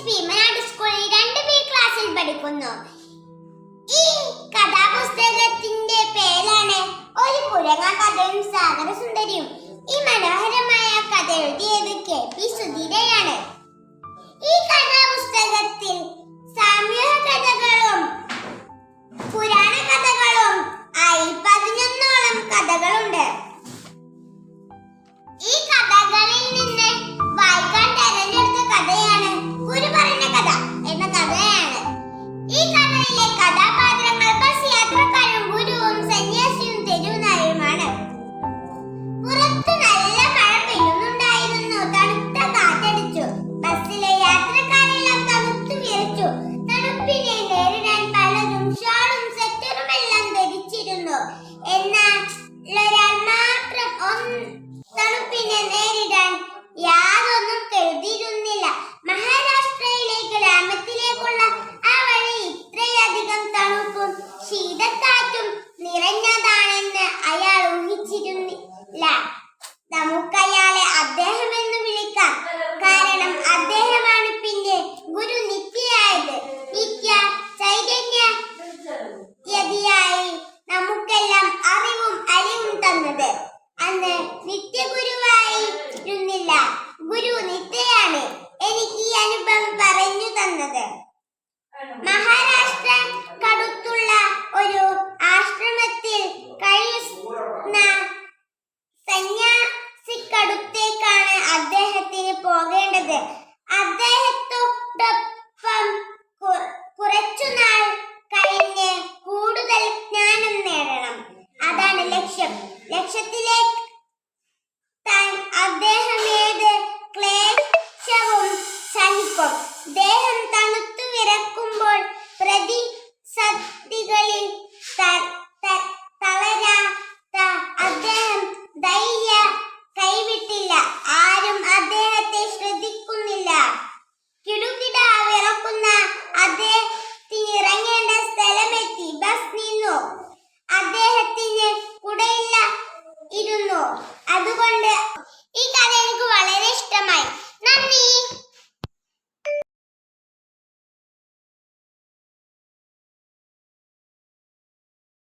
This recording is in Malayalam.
എച്ച് സ്കൂളിൽ രണ്ട് ബി ക്ലാസ്സിൽ പഠിക്കുന്നു. ഈ കഥാപുസ്തകത്തിന്റെ പേരാണ് ഒരു കുരങ്ങ കഥയും സാഗരസുന്ദരിയും ഈ മനോഹരമായ കഥ എഴുതിയത് കെ പി സുധീരയാണ്. ഈ കഥാപുസ്തകം നേരിടാൻ യാതൊന്നും കരുതിയിരുന്നില്ല. മഹാരാഷ്ട്രയിലെ ഗ്രാമത്തിലേക്കുള്ള ആ വഴി ഇത്രയധികം തണുപ്പും ശീതക്കാറ്റും നിറഞ്ഞതാണെന്ന് അയാൾ ഊഹിച്ചിരുന്നില്ല. നമുക്കയാളെ അദ്ദേഹം എന്ന് വിളിക്കാം. കാരണം അദ്ദേഹമാണ് പിന്നെ ഗുരു നിത്യയായത്. നിത്യ ചൈതന്യ നമുക്കെല്ലാം അറിവും അലിവും തന്നത്. അന്ന് നിത്യഗുരുവായിരുന്നില്ല ദേഹം തണുത്തു വിറക്കുമ്പോൾ പ്രതി സദ്യകളിൽ തളരാത്ത അദ്ദേഹം ധൈര്യ കൈവിട്ടില്ല. ആരും അദ്ദേഹത്തെ ശ്രദ്ധിക്കുന്നില്ല. കിടുകിട വിറക്കുന്ന അദ്ദേഹത്തിന് ഇറങ്ങേണ്ട സ്ഥലമെത്തി. ബസ് നിന്നു. അദ്ദേഹത്തിന് കുടയില്ല ഇരുന്നു. അതുകൊണ്ട്